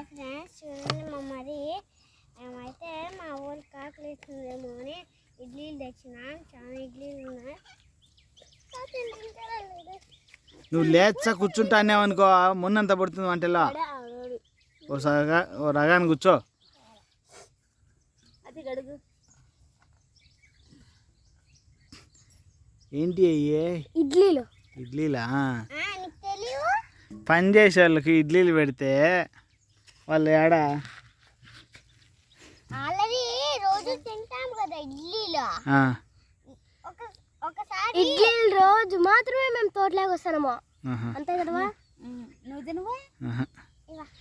Hi friends చూడండి మా మరి. మేమైతే మా ఊరికి కాకులు ఇస్తుందేమో అని ఇడ్లీలు తెచ్చిన. చాలా ఇడ్లీలు ఉన్నాయి? నువ్వు లేచా కూర్చుంటా అన్నావనుకో మొన్నంత పడుతుంది వంటలో. ఓ సగా ఓ రగాన్ని కూర్చో. ఏంటి అయ్యే? ఇడ్లీలు. ఇడ్లీలా? పని చేసే వాళ్ళకి ఇడ్లీలు పెడితే వాళ్ళు ఏడ? ఆల్రెడీ రోజు తింటాం కదా ఇడ్లీలు. ఆ, ఒక ఒకసారి ఇడ్లీలు రోజు మాత్రమే మేము తోటలోకి వస్తాము అంతే కదవా నువ్వు తినవా.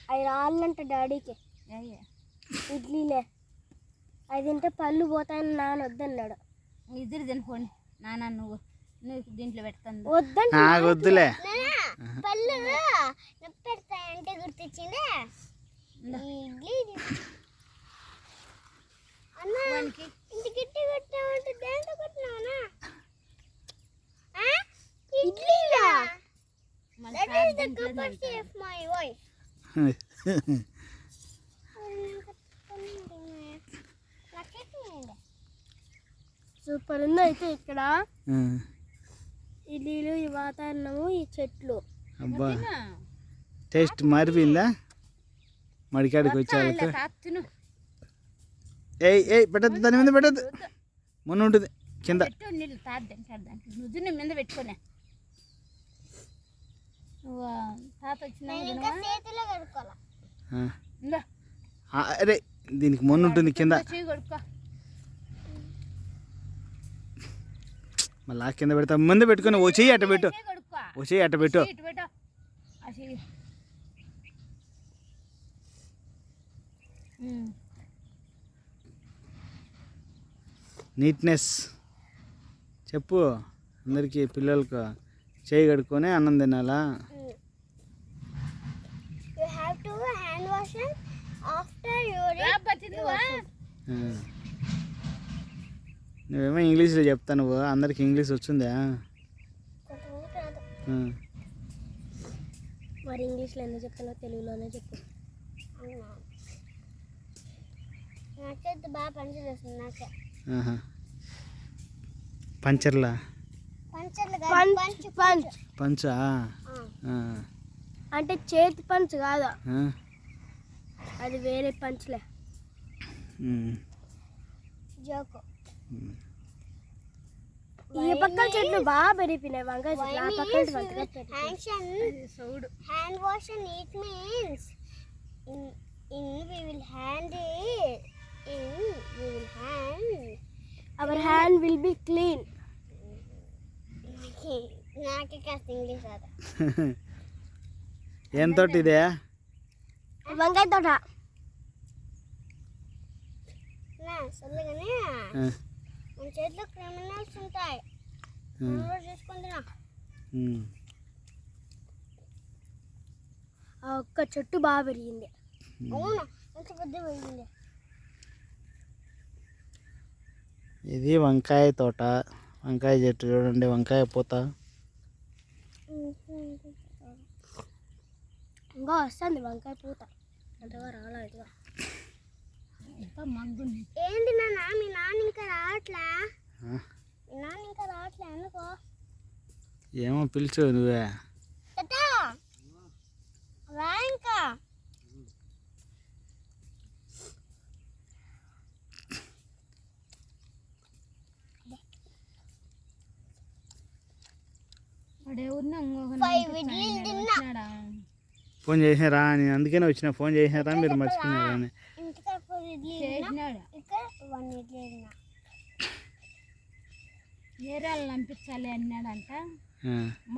అవి రాళ్ళంట డాడీకి. ఇడ్లీలే. అది తింటే పళ్ళు పోతాయని నాన్న వద్దన్నాడు. ఇద్దరు తినుకోండి. నాన్న నువ్వు. నువ్వు దీంట్లో పెట్టుకుంది వద్దంటే నాకు వద్దులే. పళ్ళు నొప్పి పెడతాయంటే గుర్తొచ్చిందే? సూపర్ ఉంది అయితే ఇక్కడ. ఇల్లు ఈ వాతావరణము ఈ చెట్లు. అబ్బా. టేస్ట్ మారిపోయిందా? మడికాడికి వచ్చే తిను. ఏయ్ ఏయ్ పెట్టద్దు దాని మీద పెట్టద్దు. మొన్న ఉంటుంది కింద. మీద తాత వచ్చినా ఆ, అరే దీనికి మొన్న ఉంటుంది కింద. మళ్ళా కింద పెడతా ముందు పెట్టుకొని ఓ చెయ్యి అట్ట పెట్టు. చెయ్యి అట్ట పెట్టు ఇటు పెట్టు ఆ చెయ్యి ఉమ్. నీట్నెస్. చెప్పు. అందరికీ పిల్లలకు చేయి కడుక్కొని అన్నం తినాలా. నువ్వేమో ఇంగ్లీష్లో చెప్తా నువ్వు. అందరికి ఇంగ్లీష్ వచ్చిందా. మరి ఇంగ్లీష్లో ఎందుకు చెప్తానో తెలుగులోనే చెప్పు. నాకైతే బాగా నాకే. ఆహా. పంచర్లా? పంచర్లు పంచ్ పంచ్ పంచా. ఆ. అంటే చేతి పంచ్ కాదు? ఆ. అది వేరే పంచ్లే. ఉమ్. జోకు. ఉమ్. ఈ పక్కన చెట్లు బాగా పెరిగిపోయినాయి వంకాయ చెట్లు. ఆ పక్కన సౌడు. Hand wash and it means in in we will hand will be clean నాకే కాస్త ఇంగ్లీష్ రాదు ఏం తోట ఇదే వంకాయ తోట. మన చేతిలో క్రిమినల్స్ ఉంటాయి చూసుకుంటున్నా. ఆ ఒక్క చెట్టు బాగా పెరిగింది అవునా ఎంత పెద్ద పెరిగింది ఇది వంకాయ తోట. వంకాయ చెట్టు చూడండి వంకాయ పూత. ఇంకా వస్తుంది వంకాయ పూత. అంతగా రాలేదు ఏంటి నాన్న? మీ నాన్న ఇంకా రావట్లా? నాన్న ఇంకా రావట్లే ఎందుకో? ఏమో పిలిచు నువ్వే. రా ఇంకా. ఫోన్ చేసినారా అని. అందుకనే వచ్చిన. ఫోన్ చేసినారా? మీరు మర్చిపోయినారా అని. ఏరాళ్ళు పంపించాలి అన్నాడంట.